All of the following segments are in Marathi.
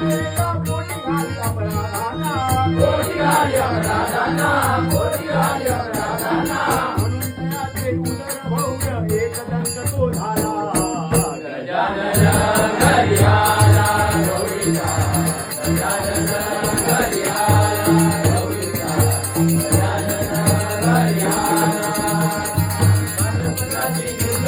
Thank you.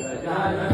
गजानन